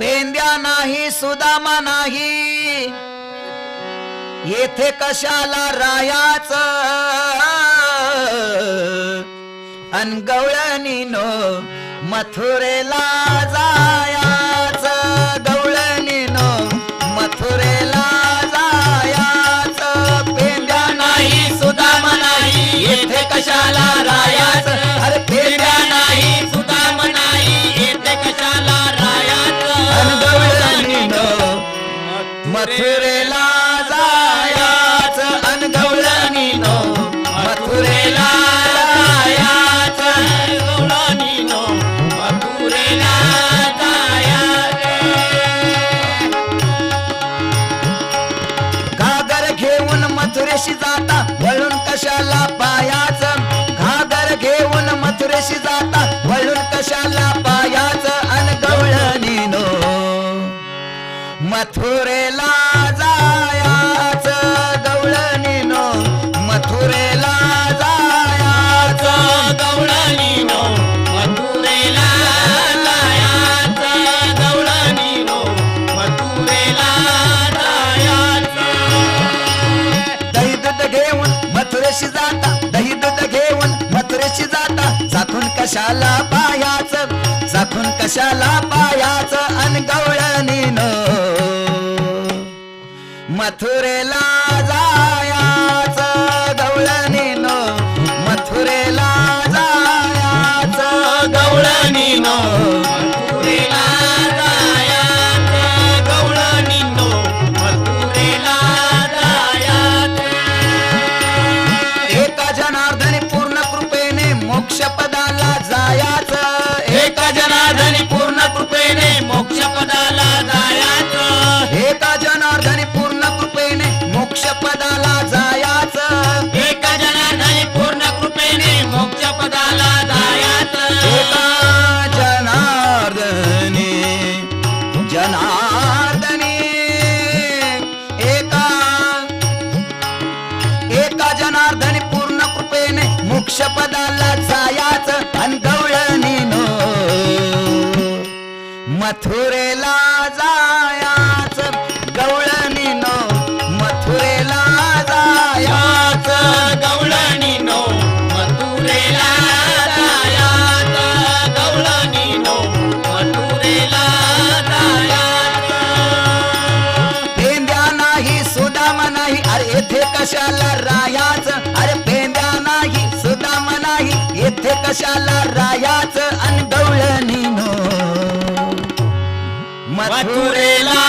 पेंद्या नाही सुदामा नाही. येथे कशाला रायाच अनगवळणीनो मथुरेला जा. मथुरेशी जाता वळून कशाला पायाच? घागर घेऊन मथुरेशी जाता वळून कशाला पायाच? अनगवळणीनो मथुरेला जा कशाला पायाच? चाखून कशाला पायाच? अन गवळणीन मथुरेला जनार्दनी पूर्ण कृपेने मोक्ष पदाला जायाचं एका जनार्दनी पूर्ण कृपेने मोक्ष पदाला जायाच एका जनार्दनी पूर्ण कृपेने मोक्ष पदाला जायाचं एका जनार्दनी जनार्दनी? एका एका जनार्दनी पूर्ण कृपेने मोक्ष पदाला जायाच? अन गवळणीनो मथुरेला जायाच मथुरेला जायाच. गवळणीनो मथुरेला जायाचं मथुरेला जायाचं. पेंद्या नाही सुदाम नाही अरे येथे कशाला रायाच अरे पेंद्या नाही सुदाम नाही येथे कशाला रायाच अन गवळणीनो मथुरेला मथुरेला